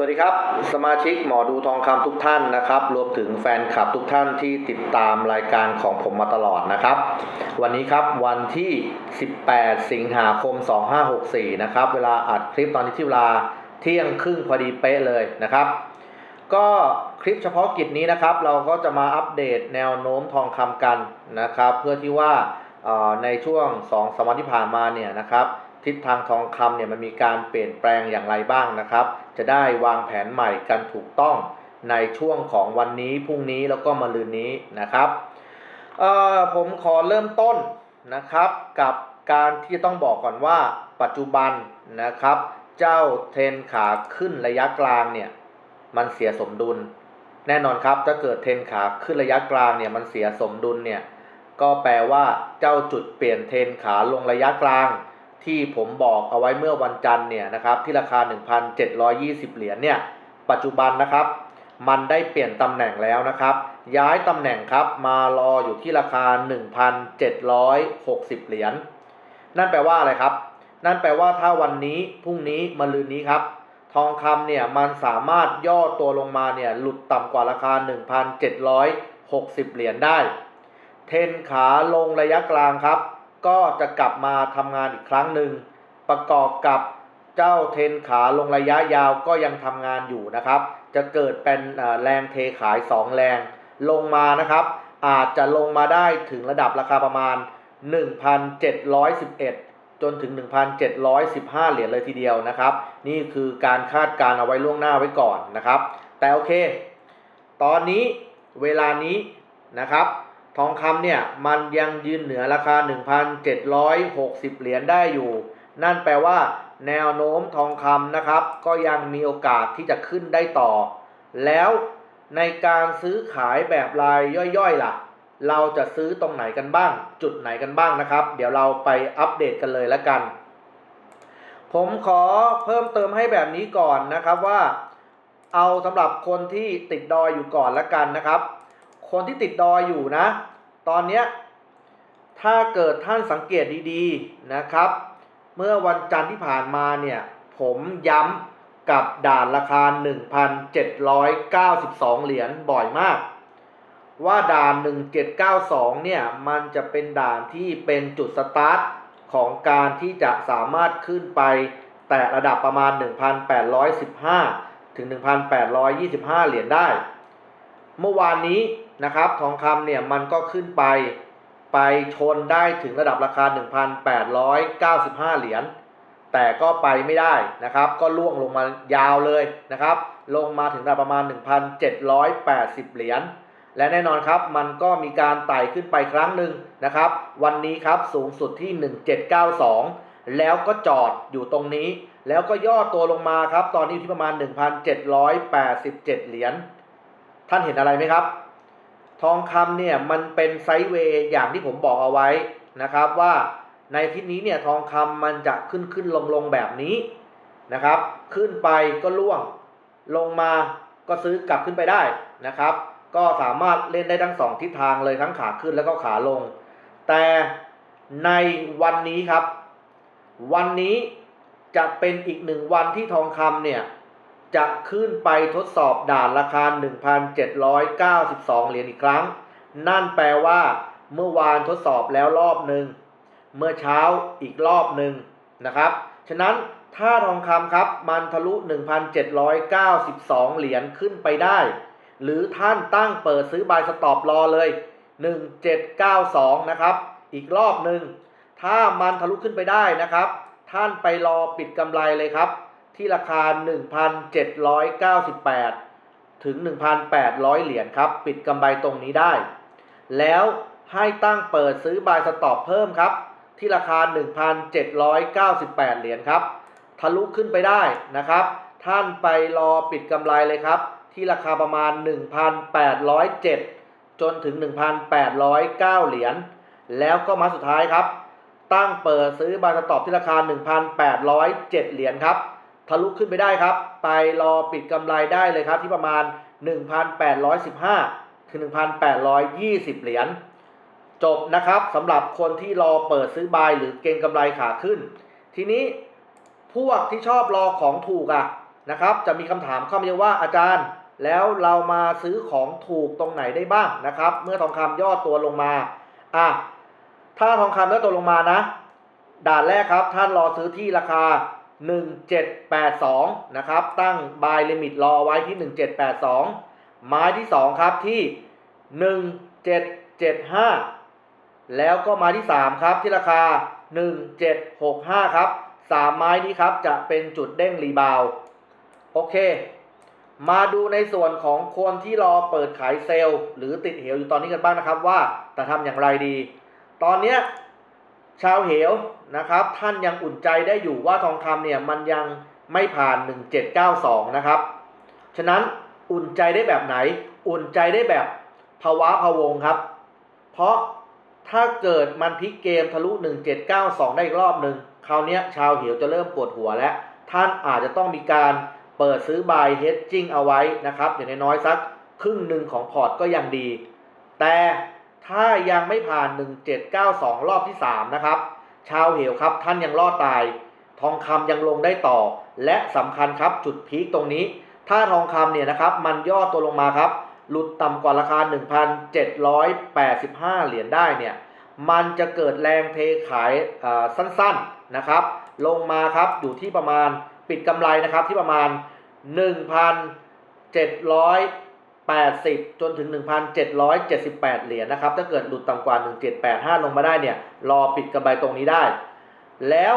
สวัสดีครับ สมาชิกหมอดูทองคำทุกท่านนะครับ รวมถึงแฟนคลับทุกท่านที่ติดตามรายการของผมมาตลอดนะครับ วันนี้ครับวันที่ 18 สิงหาคม 2564 นะครับ เวลาอัดคลิปตอนนี้ที่เวลาเที่ยงครึ่งพอดีเป๊ะเลยนะครับ ก็คลิปเฉพาะกิจนี้นะครับ เราก็จะมาอัปเดตแนวโน้มทองคำกันนะครับ เพื่อที่ว่าในช่วง2สามวันที่ผ่านมาเนี่ยนะครับ ทิศทางทองคำเนี่ยมันมีการเปลี่ยนแปลงอย่างไรบ้างนะครับ จะได้วางแผนใหม่กันถูกต้องในช่วงของวันนี้พรุ่งนี้แล้วก็มะรืนนี้นะครับผมขอเริ่มต้นนะครับกับการที่จะต้องบอกก่อนว่าปัจจุบันนะครับ เจ้าเทนขาขึ้นระยะกลางเนี่ยมันเสียสมดุล แน่นอนครับถ้าเกิดเทนขาขึ้นระยะกลางเนี่ยมันเสียสมดุลเนี่ยก็แปลว่าเจ้าจุดเปลี่ยนเทนขาลงระยะกลาง ที่ผมบอกเอาไว้เมื่อวันจันทร์เนี่ยนะครับที่ราคา 1,720 เหรียญเนี่ยปัจจุบันนะครับ มันได้เปลี่ยนตำแหน่งแล้วนะครับ ย้ายตำแหน่งครับมารออยู่ที่ราคา 1,760 เหรียญนั่นแปลว่าอะไรครับ นั่นแปลว่าถ้าวันนี้พรุ่งนี้มะรืนนี้ครับ ทองคำเนี่ยมันสามารถย่อตัวลงมาเนี่ยหลุดต่ำกว่าราคา 1,760 เหรียญได้ เทนขาลงระยะกลางครับ ก็จะกลับมาทำงานอีกครั้งหนึ่ง ประกอบกับเจ้าเทนขาลงระยะยาวก็ยังทำงานอยู่นะครับ จะเกิดเป็นแรงเทขาย 2 แรง ลงมานะครับ อาจจะลงมาได้ถึงระดับราคาประมาณ 1,711 จนถึง 1,715 เหรียญเลยทีเดียวนะครับ นี่คือการคาดการเอาไว้ล่วงหน้าไว้ก่อนนะครับ แต่โอเค ตอนนี้เวลานี้นะครับ ทองคำเนี่ยมันยังยืนเหนือราคา 1,760 เหรียญได้อยู่ นั่นแปลว่าแนวโน้มทองคำนะครับ ก็ยังมีโอกาสที่จะขึ้นได้ต่อ แล้วในการซื้อขายแบบรายย่อยๆล่ะ เราจะซื้อตรงไหนกันบ้าง จุดไหนกันบ้างนะครับ เดี๋ยวเราไปอัปเดตกันเลยแล้วกัน ผมขอเพิ่มเติมให้แบบนี้ก่อนนะครับว่า เอาสำหรับคนที่ติดดอยอยู่ก่อนละกันนะครับ คนที่ติดดอยอยู่นะ ตอนเนี้ยถ้าเกิดท่านสังเกตดีๆนะครับ เมื่อวันจันทร์ที่ผ่านมาเนี่ยผมย้ำกับด่านราคา 1,792 เหรียญบ่อยมาก ว่าด่าน 1792 เนี่ยมันจะเป็นด่านที่เป็นจุดสตาร์ทของการที่จะสามารถขึ้นไปแต่ระดับประมาณ 1,815 ถึง 1,825 เหรียญได้ เมื่อวานนี้ นะครับทองคำเนี่ยมันก็ขึ้นไปไปชนได้ถึงระดับราคา 1,895 เหรียญ แต่ก็ไปไม่ได้นะครับ ก็ล่วงลงมายาวเลยนะครับ ลงมาถึงระดับประมาณ 1,780 เหรียญ และแน่นอนครับ มันก็มีการไต่ขึ้นไปครั้งหนึ่งนะครับ วันนี้ครับสูงสุดที่ 1792 แล้วก็จอดอยู่ตรงนี้ แล้วก็ย่อตัวลงมาครับ ตอนนี้อยู่ที่ประมาณ 1,787 เหรียญ ท่านเห็นอะไรไหมครับ ทองคำเนี่ยมันเป็นไซด์เวย์อย่างที่ผมบอกเอาไว้นะครับว่าในทิศนี้เนี่ยทองคำมันจะขึ้นขึ้นลงลงแบบนี้นะครับ ขึ้นไปก็ล่วงลงมาก็ซื้อกลับขึ้นไปได้นะครับ ก็สามารถเล่นได้ทั้งสองทิศทางเลยทั้งขาขึ้นแล้วก็ขาลง แต่ในวันนี้ครับ วันนี้จะเป็นอีกหนึ่งวันที่ทองคำเนี่ย จะขึ้นไปทดสอบด่านราคา 1,792 เหรียญอีกครั้ง นั่นแปลว่าเมื่อวานทดสอบแล้วรอบหนึ่ง เมื่อเช้าอีกรอบหนึ่งนะครับ ฉะนั้นถ้าทองคำครับมันทะลุ 1,792 เหรียญขึ้นไปได้ หรือท่านตั้งเปิดซื้อบายสต็อปรอเลย 1792 นะครับ อีกรอบหนึ่ง ถ้ามันทะลุขึ้นไปได้นะครับ ท่านไปรอปิดกำไรเลยครับ ที่ราคา 1,798 ถึง 1,800 เหรียญครับ ปิดกำไรตรงนี้ได้ แล้วให้ตั้งเปิดซื้อบายสต็อปเพิ่มครับ ที่ราคา 1,798 เหรียญครับ ทะลุขึ้นไปได้นะครับ ท่านไปรอปิดกำไรเลยครับ ที่ราคาประมาณ 1,807 จนถึง 1,809 เหรียญ แล้วก็มาสุดท้ายครับตั้งเปิดซื้อบายสต็อปที่ราคา 1,807 เหรียญครับ ทะลุขึ้นไปได้ครับ ไปรอปิดกำไรได้เลยครับที่ประมาณ 1,815 ถึง 1,820 เหรียญ จบนะครับสำหรับคนที่รอเปิดซื้อบายหรือเก็งกำไรขาขึ้น ทีนี้พวกที่ชอบรอของถูกอะนะครับ จะมีคำถามเข้ามาเยอะว่าอาจารย์ แล้วเรามาซื้อของถูกตรงไหนได้บ้างนะครับ เมื่อทองคำย่อตัวลงมาอะถ้าทองคำย่อตัวลงมานะด่านแรกครับ ท่านรอซื้อที่ราคา 1782 นะครับ ตั้ง buy limit รอไว้ที่ 1782 ไม้ที่ 2 ครับที่ 1775 แล้วก็ไม้ที่ 3 ครับที่ราคา 1765 ครับ 3 ไม้นี้ครับจะเป็นจุดเด้งรีบาว โอเค มาดูในส่วนของคนที่รอเปิดขายเซลล์หรือติดเหวอยู่ตอนนี้กันบ้างนะครับว่าจะทำอย่างไรดี ตอนเนี้ย ชาวเหวนะครับ ท่านยังอุ่นใจได้อยู่ว่าทองคำเนี่ยมันยังไม่ผ่าน 1792 นะครับ ฉะนั้นอุ่นใจได้แบบไหน อุ่นใจได้แบบภาวะพะวงครับ เพราะถ้าเกิดมันพลิกเกมทะลุ 1792 ได้อีกรอบหนึ่งคราวนี้ชาวเหวจะเริ่มปวดหัวแล้ว ท่านอาจจะต้องมีการเปิดซื้อบายเฮดจิ้งเอาไว้นะครับ อย่างน้อยๆสักครึ่งหนึ่งของพอร์ตก็ยังดี แต่ ถ้ายังไม่ผ่าน 1792 รอบที่ 3 นะครับ ชาวเหวครับท่านยังรอดตาย ทองคำยังลงได้ต่อ และสำคัญครับจุดพีคตรงนี้ ถ้าทองคำเนี่ยนะครับมันย่อตัวลงมาครับ หลุดต่ำกว่าราคา 1,785 เหรียญได้เนี่ย มันจะเกิดแรงเทขายสั้นๆนะครับ ลงมาครับอยู่ที่ประมาณปิดกำไรนะครับที่ประมาณ 1,700 1,780 จนถึง 1,778 เหรียญนะครับ ถ้าเกิดหลุดต่ำกว่า 1785 ลงมาได้เนี่ย รอปิดกำไรตรงนี้ได้ แล้ว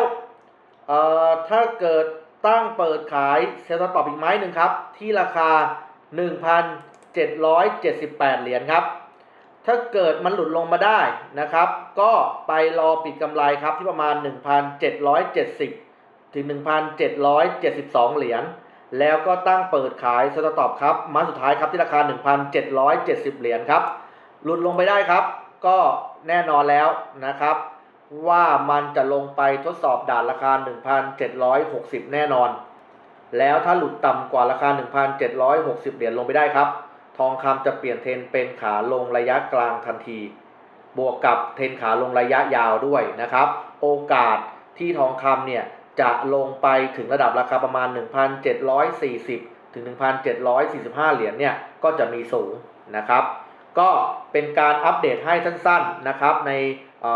เอ่อถ้าเกิดตั้งเปิดขายเซลล์ตอปอีกไม้หนึ่งครับ ที่ราคา 1,778 เหรียญครับ ถ้าเกิดมันหลุดลงมาได้นะครับ ก็ไปรอปิดกำไรครับที่ประมาณ 1,770 ถึง 1,772 เหรียญ แล้วก็ตั้งเปิดขายสต็อปครับมาสุดท้ายครับที่ราคา 1,770 เหรียญครับหลุดลงไปได้ครับ ก็แน่นอนแล้วนะครับ ว่ามันจะลงไปทดสอบด่านราคา 1,760 แน่นอน แล้วถ้าหลุดต่ำกว่าราคา 1,760 เหรียญลงไปได้ครับ ทองคำจะเปลี่ยนเทรนเป็นขาลงระยะกลางทันที บวกกับเทรนขาลงระยะยาวด้วยนะครับ โอกาสที่ทองคำเนี่ย จะลงไปถึงระดับราคาประมาณ 1,740 ถึง 1,745 เหรียญเนี่ยก็จะมีสูงนะครับ ก็เป็นการอัปเดตให้สั้นๆนะครับในอ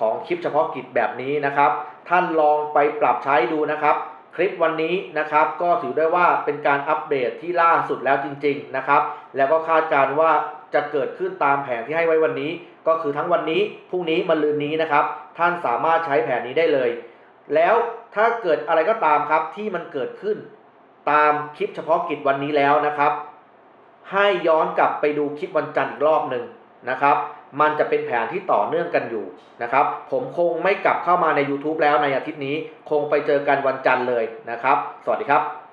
ของคลิปเฉพาะกิจแบบนี้นะครับ ท่านลองไปปรับใช้ดูนะครับ คลิปวันนี้นะครับ ก็ถือได้ว่าเป็นการอัปเดตที่ล่าสุดแล้วจริง ๆนะครับ แล้วก็คาดการณ์ว่าจะเกิดขึ้นตามแผนที่ให้ไว้วันนี้ ก็คือทั้งวันนี้พรุ่งนี้มะรืนนี้นะครับ ท่านสามารถใช้แผนนี้ได้เลย แล้ว ถ้าเกิดอะไรก็ตามครับที่มันเกิดขึ้นตามคลิปเฉพาะกิจวันนี้แล้วนะครับ ให้ย้อนกลับไปดูคลิปวันจันทร์อีกรอบหนึ่งนะครับ มันจะเป็นแผนที่ต่อเนื่องกันอยู่นะครับ ผมคงไม่กลับเข้ามาใน YouTube แล้วในอาทิตย์นี้ คงไปเจอกันวันจันทร์เลยนะครับ สวัสดีครับ